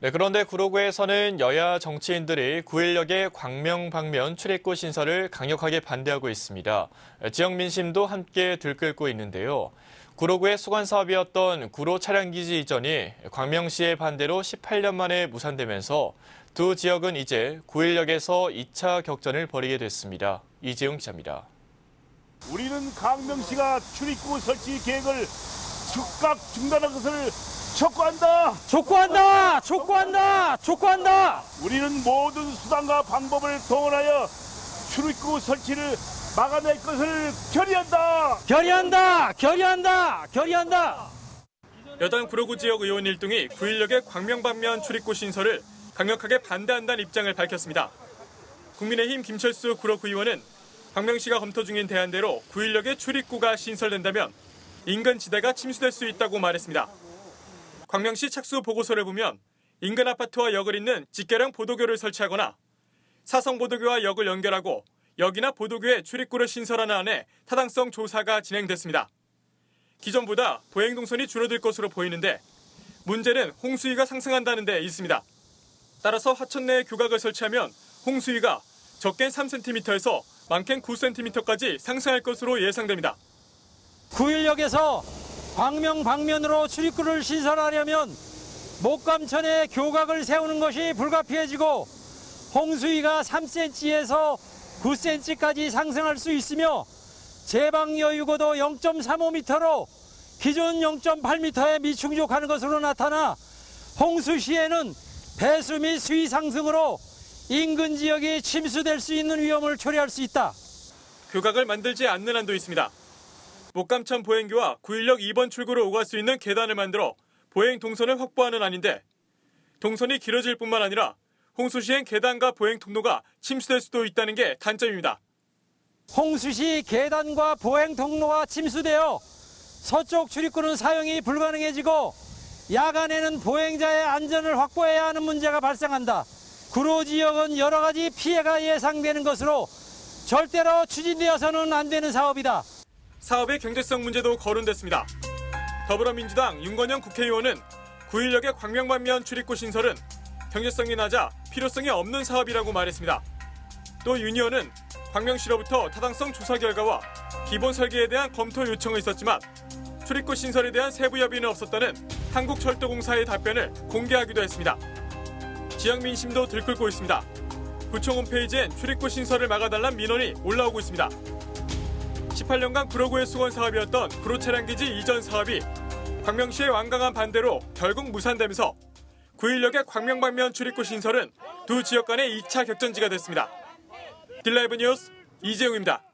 네, 그런데 구로구에서는 여야 정치인들이 9일역의 광명방면 출입구 신설을 강력하게 반대하고 있습니다. 지역 민심도 함께 들끓고 있는데요. 구로구의 수관 사업이었던 구로 차량기지 이전이 광명시의 반대로 18년 만에 무산되면서 두 지역은 이제 9일역에서 2차 격전을 벌이게 됐습니다. 이재용 기자입니다. 우리는 강명시가 출입구 설치 계획을 즉각 중단한 것을 촉구한다. 촉구한다! 촉구한다! 촉구한다! 우리는 모든 수단과 방법을 동원하여 출입구 설치를 막아낼 것을 결의한다. 결의한다! 결의한다! 결의한다! 여당 구로구 지역 의원 1등이 9일역의 광명 방면 출입구 신설을 강력하게 반대한다는 입장을 밝혔습니다. 국민의힘 김철수 구로구 의원은 광명시가 검토 중인 대안대로 9일역의 출입구가 신설된다면 인근 지대가 침수될 수 있다고 말했습니다. 광명시 착수 보고서를 보면 인근 아파트와 역을 잇는 직계량 보도교를 설치하거나 사성 보도교와 역을 연결하고 역이나 보도교에 출입구를 신설하는 안에 타당성 조사가 진행됐습니다. 기존보다 보행 동선이 줄어들 것으로 보이는데 문제는 홍수위가 상승한다는 데 있습니다. 따라서 하천 내에 교각을 설치하면 홍수위가 적게는 3cm에서 많게는 9cm까지 상승할 것으로 예상됩니다. 9일역에서 광명 방면으로 출입구를 신설하려면 목감천에 교각을 세우는 것이 불가피해지고 홍수위가 3cm에서 9cm까지 상승할 수 있으며 제방 여유고도 0.35m로 기존 0.8m에 미충족하는 것으로 나타나 홍수 시에는 배수 및 수위 상승으로 인근 지역이 침수될 수 있는 위험을 초래할 수 있다. 교각을 만들지 않는 한도 있습니다. 목감천 보행교와 916 2번 출구로 오갈 수 있는 계단을 만들어 보행 동선을 확보하는 안인데 동선이 길어질 뿐만 아니라 홍수 시엔 계단과 보행 통로가 침수될 수도 있다는 게 단점입니다. 홍수시 계단과 보행 통로가 침수되어 서쪽 출입구는 사용이 불가능해지고 야간에는 보행자의 안전을 확보해야 하는 문제가 발생한다. 구로 지역은 여러 가지 피해가 예상되는 것으로 절대로 추진되어서는 안 되는 사업이다. 사업의 경제성 문제도 거론됐습니다. 더불어민주당 윤건영 국회의원은 9일역의 광명방면 출입구 신설은 경제성이 낮아 필요성이 없는 사업이라고 말했습니다. 또 윤 의원은 광명시로부터 타당성 조사 결과와 기본 설계에 대한 검토 요청이 있었지만 출입구 신설에 대한 세부 협의는 없었다는 한국철도공사의 답변을 공개하기도 했습니다. 지역 민심도 들끓고 있습니다. 구청 홈페이지엔 출입구 신설을 막아달란 민원이 올라오고 있습니다. 18년간 구로구의 수건 사업이었던 구로 차량 기지 이전 사업이 광명시의 완강한 반대로 결국 무산되면서 9일역의 광명 방면 출입구 신설은 두 지역 간의 2차 격전지가 됐습니다. 딜라이브 뉴스 이재용입니다.